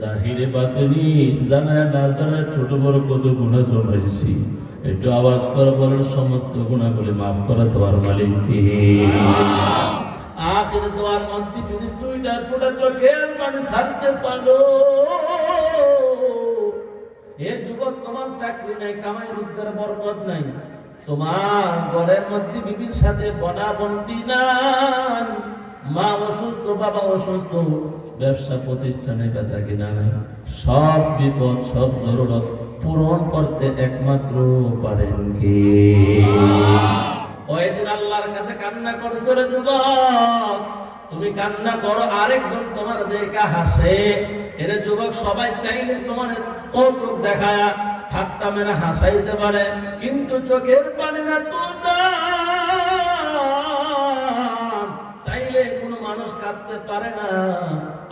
জাহিরে বাতিনি, জানায় না জানায় ছোট বড় কত গুণা জমাইছি একটু আওয়াজ করে বলেন সমস্ত গুণাগুলি মাফ করে দেওয়ার মালিক আখির দোয়ার মধ্যে যদি দুইটা ছোট চোখের মানে ছাড়তে পারো, এ যুবক, তোমার চাকরি নাই, কামাই রোজগার বরকত নাই। তোমার ঘরের মধ্যে বিবির সাথে বনা বন্দি নাই। মা অসুস্থ, বাবা অসুস্থ ব্যবসা প্রতিষ্ঠানে বেচা কিনা নাই। সব বিপদ, সব জরুরত পূরণ করতে একমাত্র পারেন কে? কয়েকদিন আল্লাহর কাছে কান্না করছ রে যুবক? তুমি কান্না করো, আরেকজন তোমার দেখা হাসে। এরে যুবক, সবাই চাইলে তোমার কৌতুক দেখায়া ঠাট্টা মেরে হাসাইতে পারে, কিন্তু চোখের পানি না চাইলে কোনো মানুষ কাঁদতে পারে না।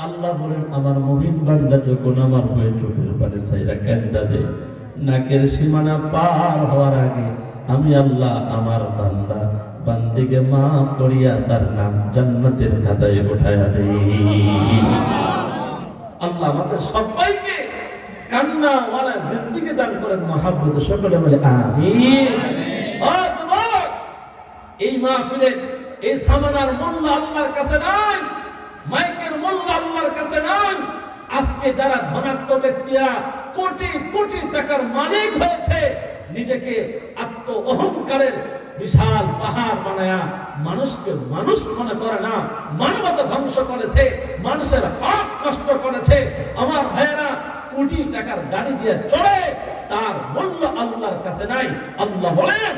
আল্লাহ বলেন, আমার মুমিন বান্দা যখন আমার হয়ে চোখের পানি চাইরা কান্দা দে নাকের সীমানা পার হওয়ার আগে আমি আল্লাহ আমার বান্দা, বান্দিকে মাফ করিয়া তার নাম জান্নাতের খাতায় উঠাইয়া দেই। আল্লাহ আমাদের সবাইকে কান্না ওয়ালা জিন্দিগি দান করেন, মহাব্বত। সকলে বলে, আমিন। এই মাহফিলে এই সামানার মূল্য আল্লাহর কাছে নাই। মাইকের মূল্য আল্লাহর কাছে নাই। আজকে যারা ধনাঢ্য ব্যক্তিরা কোটি কোটি টাকার মালিক হয়েছে, নিজেকে আত্ম অহংকারের বিশাল পাহাড় বানায়া মানুষকে মানুষ মনে করে না, মানবতা ধ্বংস করেছে, মানুষের হক নষ্ট করেছে। আমার ভাইয়েরা, কোটি টাকার গাড়ি দিয়ে চলে তার মূল্য আল্লাহর কাছে নাই। আল্লাহ বলেন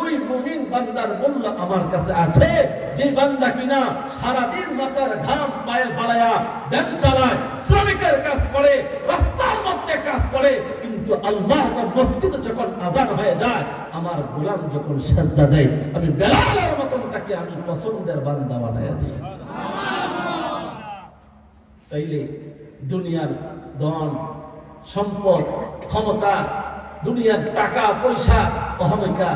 ওই মুমিন বান্দার মূল্য আমার কাছে আছে। যে বান্দা কিনা সারাদিন মাথার ঘাম পায়ে ফালায়া ব্যাগ চালায়, শ্রমিকের কাজ করে, রাস্তার মধ্যে কাজ করে, কিন্তু আল্লাহ মসজিদে যখন আজান হয়ে যায়, আমার গোলাম যখন সেজদা দেয়, আমি বেলালের মতন তাকে আমি পছন্দের বান্দা বানাইয়া দিই। তাইলে দুনিয়ার ধন, সম্পদ, ক্ষমতা, দুনিয়ার টাকা, পয়সা, অহমিকা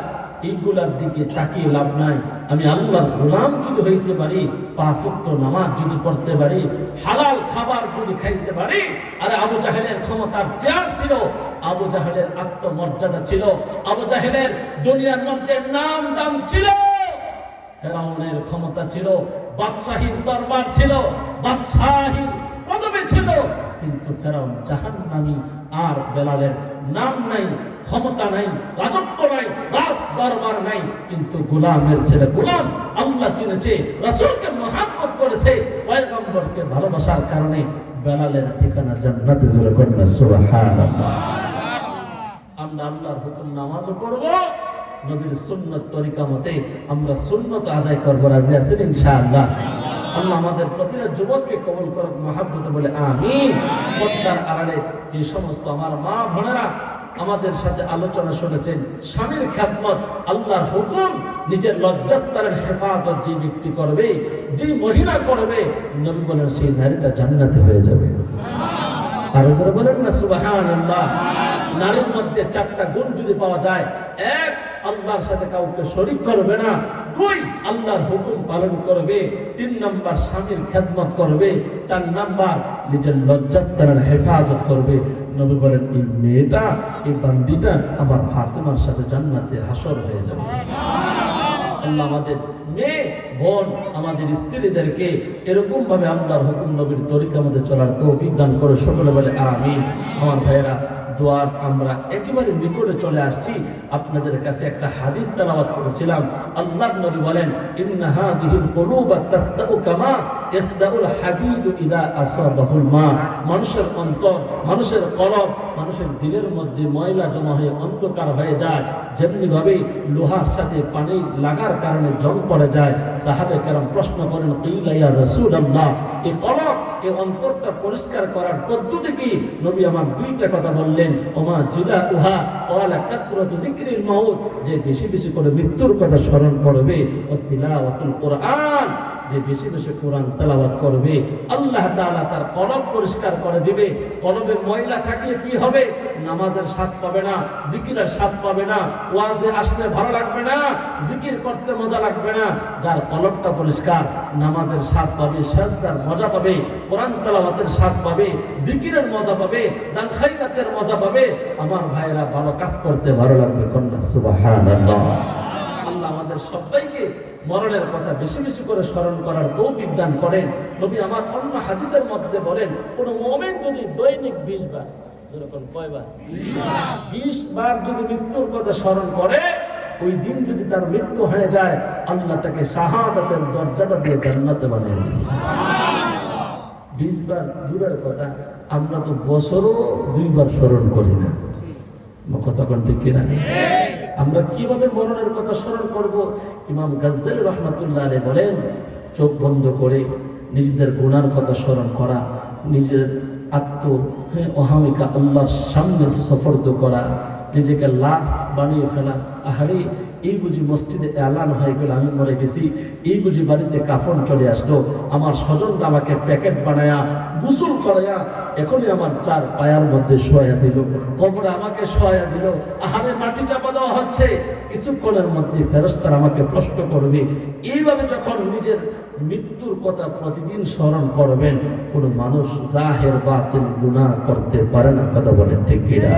এইগুলার দিকে তাকিয়ে লাভ নাই। আমি আল্লাহর গোলাম যদি হইতে পারি, পাঁচ ওয়াক্ত নামাজ যদি পড়তে পারি, হালাল খাবার যদি খাইতে পারি, আর আবু জাহেলের ক্ষমতার চেয়ার ছিল, আবু জাহেলের আত্মমর্যাদা ছিল, আবু জাহেলের দুনিয়ার মধ্যে নাম দাম ছিল। ফেরাউনের ক্ষমতা ছিল, বাদশাহীর দরবার ছিল, বাদশাহীর পদবি ছিল। কিন্তু ফেরাউন জাহান্নামী আর বেলালের নাম নাই, ক্ষমতা নাই, রাজত্ব নাই রাজ দরবার নাই, কিন্তু গোলামের ছেলে গোলাম আল্লাহ চিনেছে, রাসূলকে মহাব্বত করেছে, পয়গম্বরকে ভালোবাসার কারণে বেলালের ঠিকানা জান্নাতে জোরে কন্যা সুবহানাল্লাহ। আমরা আল্লাহর হুকুম নামাজও পড়ব নবীর সুন্নত তরিকা মতে আমরা সুন্নত আদায় করব, রাজি আছেন ইনশাআল্লাহ? আল্লাহ আমাদের প্রতিটা যুবককে কবল করুক, মহাব্বতে বলে আমিন। পদ্মার আড়ালে যে সমস্ত আমার মা বোনেরা আমাদের সাথে আলোচনা শুনেছেন, স্বামীর খ্যাতমত আল্লাহর হুকুম, নিজের লজ্জাস্তারের হেফাজত যে ব্যক্তি করবে, যে মহিলা করবে, নবী বলেন সেই নারীটা জান্নাতে হয়ে যাবে। আরও বলেন না, সুবহানাল্লাহ। নারীর মধ্যে চারটা গুণ যদি পাওয়া যায়, এক আল্লাহর সাথে কাউকে শরিক করবে না। দুই, আল্লাহর হুকুম পালন করবে। তিন নাম্বার, স্বামীর খেদমত করবে। চার নাম্বার, নিজের লজ্জাস্থানের হেফাজত করবে। নবী বলেন, এই মেয়েটা, এই বান্দিটা আমার ফাতেমার সাথে জান্নাতে হাসর হয়ে যাবে। আল্লাহ আমাদের মেয়ে, বোন, আমাদের স্ত্রীদেরকে এরকম ভাবে আল্লাহর হুকুম নবীর তরিকা মধ্যে চলার তৌফিক দান করে। সকলে বলে, আমিন। আমার ভাইয়েরা দোয়ার আমরা একেবারে নিকটে চলে আসছি। আপনাদের কাছে একটা হাদিস তালাবাদ করেছিলাম। আল্লাহ নবী বলেন, ইন্না হাদিহিল কুলুবা তাসদাউ কামা মানুষের অন্তর, মানুষের মানুষের দিলের মধ্যে ময়লা জমা হয়ে অন্ধকার হয়ে যায়। লোহার সাথে পানি লাগার কারণে পড়ে যায়। সাহাবে প্রশ্ন করেন ইলাইয়া রসুল আল্লাহ এই এই অন্তরটা পরিষ্কার করার পদ্ধতি কি? নবী আমার দুইটা কথা বললেন, ওমা উহা ওয়ালা যে বেশি বেশি করে মৃত্যুর কথা স্মরণ করবে, ও তিলাওয়াতুল কোরআন। যে বেশি বেশি কোরআন তেলাওয়াত করবে, আল্লাহ তাআলা তার কলব পরিষ্কার করে দিবে। কলবে ময়লা থাকলে কি হবে? নামাজের স্বাদ পাবে না, জিকিরের স্বাদ পাবে না, ওয়াজে আসলে ভালো লাগবে না, জিকির করতে মজা লাগবে না। যার কলবটা পরিষ্কার, নামাজের স্বাদ পাবে, সাজদার মজা পাবে, কোরআন তেলাওয়াতের স্বাদ পাবে, জিকিরের মজা পাবে, দান খাইরাতের মজা পাবে। আমার ভাইরা ভালো কাজ করতে ভালো লাগবে কন্যা আল্লাহ আমাদের সবাইকে মরণের কথা বেশি বেশি করে স্মরণ করার তৌফিক দান করেন। নবী আমার অন্য হাদিসের মধ্যে বলেন, কোন মোমেন যদি দৈনিক বিশ বার, যেরকম কয়বার? বিশ বার যদি মৃত্যুর কথা স্মরণ করে, ওই দিন যদি তার মৃত্যু হয়ে যায়, আল্লাহ তাকে শাহাদাতের দরজাটা দিয়ে জান্নাতে বানিয়ে দিবে বিশ বার দূরের কথা, আমরা তো বছরও দুইবার স্মরণ করি না। কথা ঠিক কিনা? আমরা কীভাবে মরণের কথা স্মরণ করব? ইমাম গাজ্জাল রহমাতুল্লাহ আলী বলেন, চোখ বন্ধ করে নিজেদের গুণার কথা স্মরণ করা, নিজের আত্ম অহামিকা আল্লাহর সামনে সফর্দ করা, নিজেকে লাশ বানিয়ে ফেলা, আহারে এই বুঝি মসজিদে এলান হয়ে গেল, আমি মরে গেছি। এই বুঝি বাড়িতে কাফন চলে আসলো। আমার স্বজনটা আমাকে প্যাকেট বানায়া, গুসুল করায়া, এখনই আমার চার পায়ার মধ্যে শোয়া দিল। কবরে আমাকে শোয়া দিল। আহারে, মাটি চাপা দেওয়া হচ্ছে। কিছুক্ষণের মধ্যে ফেরস্তার আমাকে প্রশ্ন করবে, এইভাবে যখন নিজের মৃত্যুর কথা প্রতিদিন স্মরণ করবেন, কোনো মানুষ জাহের, বাতিল, গুনাহ করতে পারে না? কথা বলেন ঠিক কিনা?